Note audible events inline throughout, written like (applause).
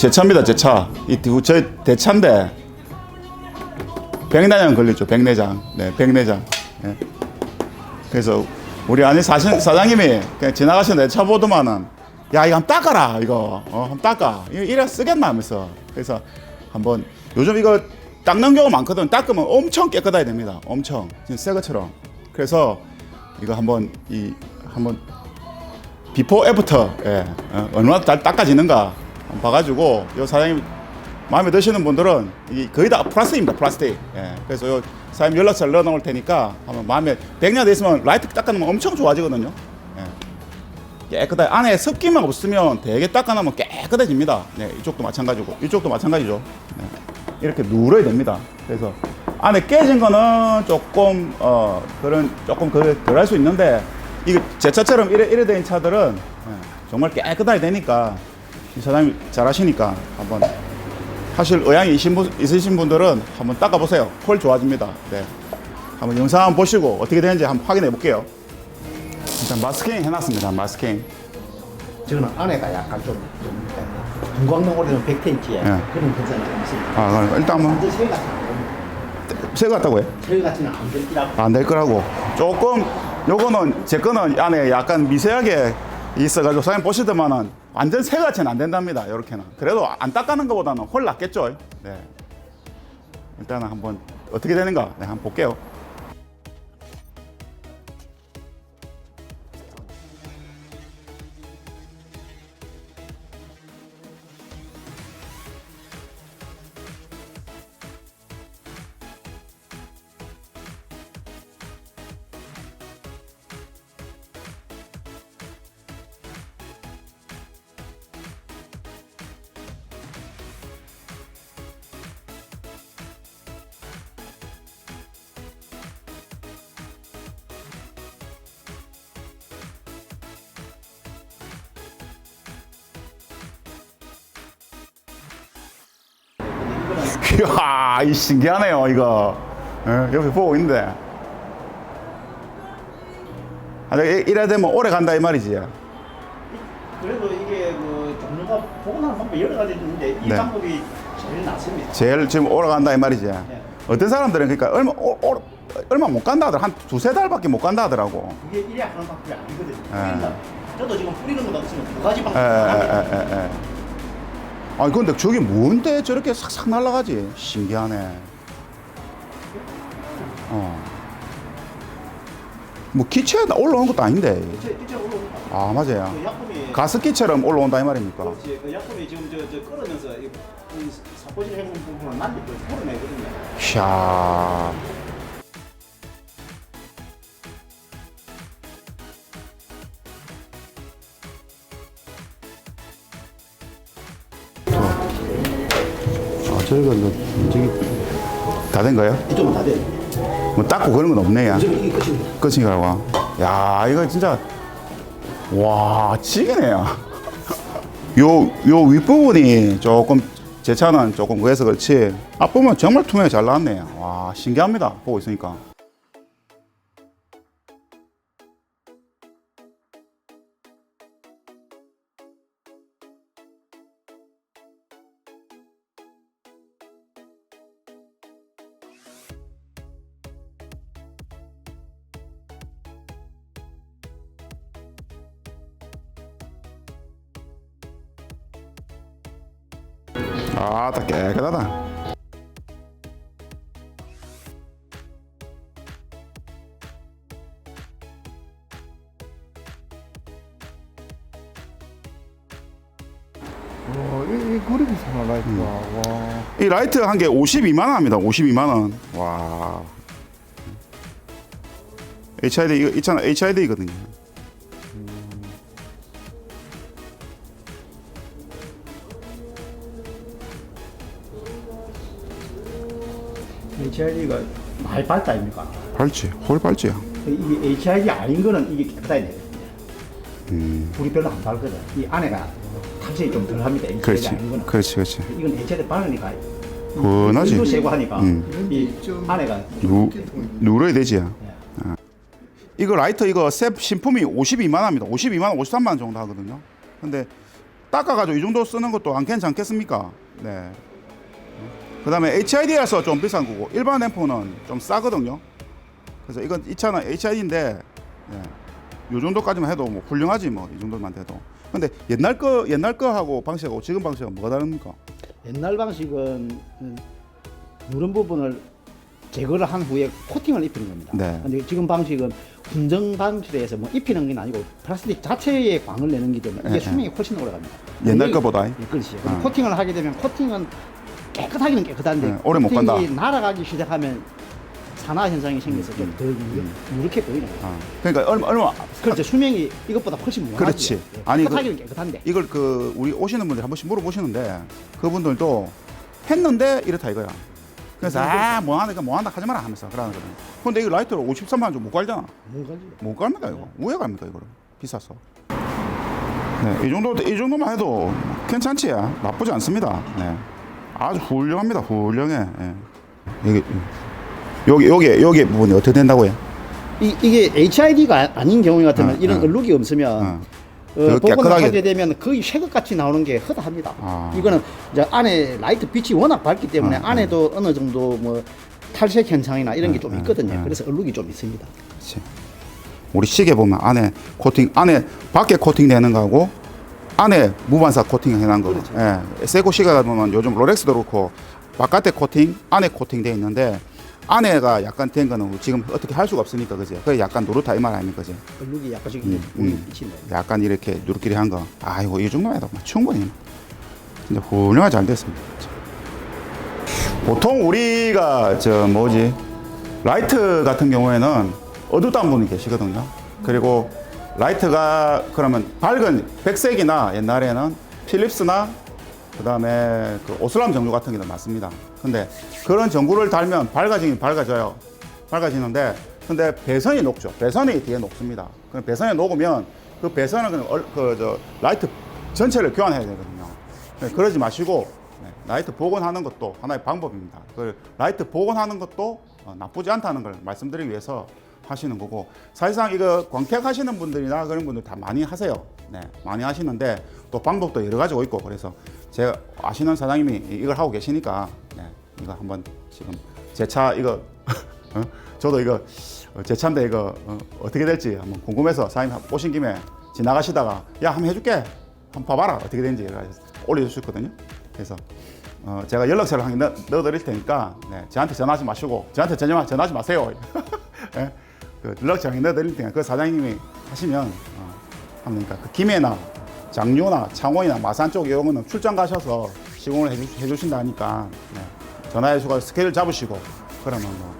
제 차입니다, 제 차. 이 두- 저 대차인데 백내장 걸렸죠, 백내장. 네, 백내장. 예. 그래서 우리 안에 사신, 사장님이 그냥 지나가시는 내차 보더만은 야 이거 한번 닦아라 이거 어 한번 닦아 이거 이래 쓰겠나 하면서 그래서 한번 요즘 이거 닦는 경우 많거든 닦으면 엄청 깨끗하게 됩니다 엄청 진짜 새 것처럼 그래서 이거 한번 이 한번 비포 애프터 예, 어, 얼마나 잘 닦아지는가 봐가지고 요 사장님 마음에 드시는 분들은 이 거의 다 플라스틱입니다 플라스틱. 예, 그래서 요 사장님 연락처를 넣어 놓을 테니까 한번 마음에 100년 돼 있으면 라이트 닦아놓으면 엄청 좋아지거든요. 예. 깨끗하게 안에 습기만 없으면 되게 닦아놓으면 깨끗해집니다. 네, 이쪽도 마찬가지고 이쪽도 마찬가지죠. 네. 이렇게 누러야 됩니다. 그래서 안에 깨진 거는 조금 어 그런 조금 그덜할 수 있는데 이거 제 차처럼 이래 이래 된 차들은 예, 정말 깨끗하게 되니까 이 사장님 잘하시니까 한번 하실 의향이 있으신, 분, 분들은 한번 닦아보세요 훨 좋아집니다 네. 한번 영상 한번 보시고 어떻게 되는지 한번 확인해 볼게요 일단 마스킹 해놨습니다 마스킹 저는 안에가 약간 좀, 좀 형광등으로는 100cm에 예. 그런 괜찮은 좀 있습니다. 아 일단 한번 완전 새 같은 안새 같다고요? 새 같지는 안 될기라고. 안 될 거라고 조금 요거는 제 거는 안에 약간 미세하게 있어가지고 사장님 보시더만은 완전 새같이는 안 된답니다 이렇게는. 그래도 안 닦아는 것보다는 훨 낫겠죠. 네. 일단은 한번 어떻게 되는가 네, 한번 볼게요 (laughs) 이야 이 신기하네요 이거 예, 옆에 보고 있는데 아, 이- 이래 되면 오래 간다 이 말이지 그래도 이게 그 종류가 보관하는 방법이 여러 가지 있는데 이 네. 방법이 제일 낫습니다. 제일 지금 오래 간다 이 말이지 어떤 사람들은 그러니까 얼마 오, 오, 얼마 못 간다 하더라 한 두세 달밖에 못 간다 하더라고 이게 이래 하는 방법이 아니거든요. 예. 저도 지금 뿌리는 것도 없으면 두 가지. 에, 에, 에. 아니 근데 저게 뭔데 저렇게 싹싹 날아가지 신기하네 어. 뭐 기체에 올라오는 것도 아닌데. 아 맞아요 그 약품이 가습기처럼 올라온다 이 말입니까 그렇지. 그 약품이 지금 저, 저 끓으면서 이, 이 사포질 해본 부분을 만들 걸 풀어내거든요. 이야 저희가 뭐 저기 다된 거예요? 이쪽은 다 돼. 뭐 닦고 그런 건 지금 이게 끝입니다. 끝이라고. 야 이거 진짜 와 지기네요 요요 윗부분이 조금 제 차는 조금 그래서 그렇지. 앞부분 정말 투명하게 잘 나왔네요 와 신기합니다. 보고 있으니까 아딱 깨끗하다. 와, 이, 이 그립이 라이트가 와. 이 라이트 한 개 52만 원 합니다. 52만 원 와. HID 이거 있잖아 HID거든요 HID가 많이 밝다 아닙니까? 밝지 홀 밝지야 이게 HID 아닌 거는 이게 깨끗하게 되거든요. 불이 별로 안 밝거든. 이 안에가 탑승이 좀 덜합니다. HID 그렇지 아닌 거는. 그렇지 그렇지 이건 HID 바르니까 뻔하지 도 세고 하니까 음. 이 안에가 누, 누러야 되지 아. 이거 라이터 이거 새 신품이 52만 원입니다 52만 원 53만 원 정도 하거든요 근데 닦아가지고 이 정도 쓰는 것도 안 괜찮겠습니까? 네. 그 다음에 HID라서 좀 비싼 거고 일반 앰프는 좀 싸거든요. 그래서 이건 이 차는 HID인데 네. 요 정도까지만 해도 뭐 훌륭하지 뭐 이 정도만 돼도. 근데 옛날 거 옛날 거 하고 방식하고 지금 방식은 뭐가 다릅니까? 옛날 방식은 음, 누런 부분을 제거를 한 후에 코팅을 입히는 겁니다. 네. 근데 지금 방식은 훈정 방식에서 뭐 입히는 게 아니고 플라스틱 자체에 광을 내는 기 때문에 이게 네, 수명이 훨씬 오래 갑니다. 옛날 거보다? 예, 그렇지. 아. 코팅을 하게 되면 코팅은 깨끗하기는 깨끗한데 네, 오래 못 간다. 날아가기 시작하면 산화 현상이 생겨서 좀더 누렇게 보이는 거예요. 아, 그러니까 얼마 얼마 그렇죠. 수명이 이것보다 훨씬 무한하죠. 그렇지. 예, 아니, 그- 깨끗하기는 깨끗한데. 이걸 그 우리 오시는 분들 한 번씩 물어보시는데 그분들도 했는데 이렇다 이거야. 그래서 아 뭐 하니까 뭐 한다 하지 마라 하면서 그러는 거든. 근데 이 라이트를 53만 원 좀 못 갈잖아. 뭔가지? 못 갑니다 이거. 왜 갑니까 이거를? 비싸서. 네, 이 정도 이 정도만 해도 괜찮지. 나쁘지 않습니다. 네, 아주 훌륭합니다. 훌륭해. 예. 여기 여기 여기 여기 부분이 어떻게 된다고요? 이, 이게 HID가 아닌 경우 같으면 어, 이런 어. 얼룩이 없으면 어. 어, 더 복원을 하게 되면 거의 쇠것같이 나오는 게 허다합니다. 아. 이거는 이제 안에 라이트 빛이 워낙 밝기 때문에 어, 안에도 어느 정도 뭐 탈색 현상이나 이런 게좀 어, 있거든요. 어. 그래서 얼룩이 좀 있습니다. 그렇지. 우리 시계 보면 안에 코팅 안에 밖에 코팅 되는 거하고 안에 무반사 코팅 해놓은 거. 그렇죠. 예. 세코 시계가 보면 요즘 롤렉스도 그렇고 바깥에 코팅, 안에 코팅 돼 있는데 안에가 약간 된 거는 지금 어떻게 할 수가 없으니까 그지. 그 약간 노릇다 이 말 아닙니까 그지. 얼룩이 약간씩 음, 음. 나요. 약간 이렇게 누르끼리 한 거. 아이고 이 정도면 해도 뭐 충분히 진짜 훌륭하게 잘 됐습니다. 보통 우리가 저 뭐지 라이트 같은 경우에는 어둡다는 분이 계시거든요. 그리고 라이트가 그러면 밝은 백색이나 옛날에는 필립스나 그다음에 그 오슬람 전구 같은 게 더 많습니다. 근데 그런 전구를 달면 밝아지긴 밝아져요. 밝아지는데 근데 배선이 녹죠. 배선이 뒤에 녹습니다. 그 배선이 녹으면 그 배선은 그냥 얼- 그, 저, 라이트 전체를 교환해야 되거든요. 네, 그러지 마시고 네, 라이트 복원하는 것도 하나의 방법입니다. 그 라이트 복원하는 것도 어, 나쁘지 않다는 걸 말씀드리기 위해서 하시는 거고 사실상 이거 광택 하시는 분들이나 그런 분들 다 많이 하세요. 네, 많이 하시는데 또 방법도 여러 가지가 있고 그래서 제가 아시는 사장님이 이걸 하고 계시니까 네, 이거 한번 지금 제 차 이거 (laughs) 어? 저도 이거 어, 제 차인데 이거 어, 어떻게 될지 한번 궁금해서 사장님 오신 김에 지나가시다가 야 한번 해줄게 한번 봐봐라 어떻게 되는지 올려주셨거든요. 그래서 어, 제가 연락처를 한 개 넣, 넣어드릴 테니까 네, 저한테 전화하지 마시고 저한테 전화 전화하지 마세요. (laughs) 예? 그 연락처를 한개 넣어드릴 테니까 그 사장님이 하시면 어, 그러니까 그 김해나 장류나 창원이나 마산 쪽 이런 거는 출장 가셔서 시공을 해주, 해주신다니까 네. 전화해주고 스케줄 잡으시고 그러면 뭐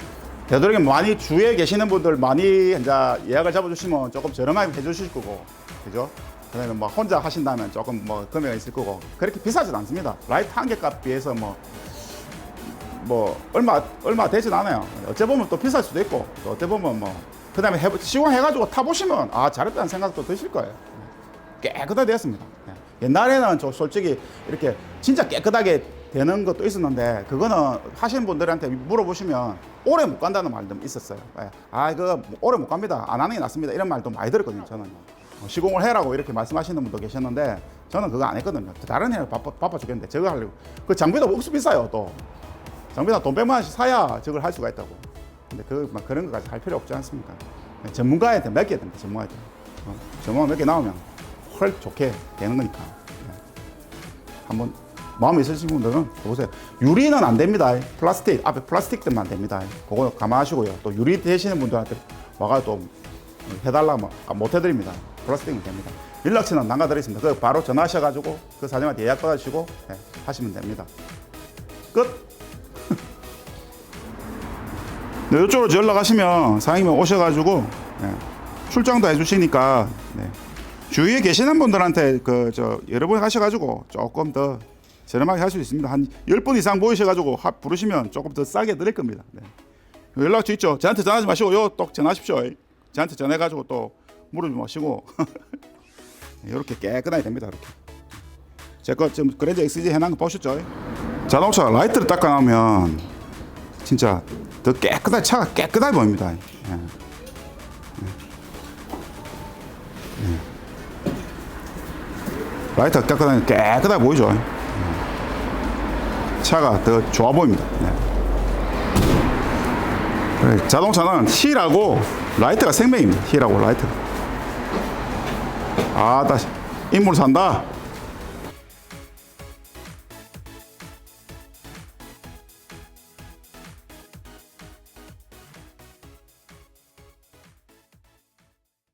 되도록이면 많이 주위에 계시는 분들 많이 이제 예약을 잡아주시면 조금 저렴하게 해주실 거고 그죠? 그다음에 뭐 혼자 하신다면 조금 뭐 금액이 있을 거고 그렇게 비싸진 않습니다. 라이트 한 개 값 비해서 뭐 뭐 얼마 얼마 되진 않아요. 어째 보면 또 비쌀 수도 있고 또 어째 보면 뭐 그다음에 해, 시공해가지고 타 보시면 아 잘했다는 생각도 드실 거예요. 깨끗하게 되었습니다. 예. 옛날에는 저 솔직히 이렇게 진짜 깨끗하게 되는 것도 있었는데 그거는 하시는 분들한테 물어보시면 오래 못 간다는 말도 있었어요. 예. 아 이거 오래 못 갑니다. 안 하는 게 낫습니다. 이런 말도 많이 들었거든요. 저는 어, 시공을 해라고 이렇게 말씀하시는 분도 계셨는데 저는 그거 안 했거든요. 다른 애 바빠, 바빠 죽겠는데 저거 하려고 그 장비도 억수 비싸요 또 장비다 돈 100만 원씩 사야 저걸 할 수가 있다고. 근데 그, 막 그런 것까지 할 필요 없지 않습니까? 네, 전문가한테 맡겨야 됩니다, 전문가한테. 어, 전문가 몇 개 나오면 훨 좋게 되는 거니까. 네. 한번 마음에 있으신 분들은 보세요. 유리는 안 됩니다. 플라스틱, 앞에 플라스틱들만 됩니다. 그거 감안하시고요. 또 유리 되시는 분들한테 와가 또 해달라면 아, 못 해드립니다. 플라스틱은 됩니다. 연락처는 남겨드리겠습니다. 그 바로 전화하셔가지고 그 사장님한테 예약 받으시고 네, 하시면 됩니다. 끝! 네, 이쪽으로 연락하시면 사장님이 오셔가지고 네, 출장도 해주시니까 네, 주위에 계시는 분들한테 그 저 여러 번 하셔가지고 조금 더 저렴하게 할 수 있습니다. 한 10분 이상 모이셔가지고 하, 부르시면 조금 더 싸게 드릴 겁니다. 네. 연락처 있죠? 저한테 전화하지 마시고 요또 전화하십시오. 저한테 전해가지고 또 물어보지 마시고 (laughs) 이렇게 깨끗하게 됩니다. 이렇게. 제거 지금 그랜저 XG 해놓은 거 보셨죠? 자동차 라이트를 닦아놓으면 진짜 더 깨끗하게 차가 깨끗하게 보입니다. 예. 예. 라이트가 깨끗하니 깨끗하게 보이죠. 음. 차가 더 좋아 보입니다. 네. 그래, 자동차는 힐하고 라이트가 생명입니다. 힐하고 라이트가. 아, 다시 인물 산다.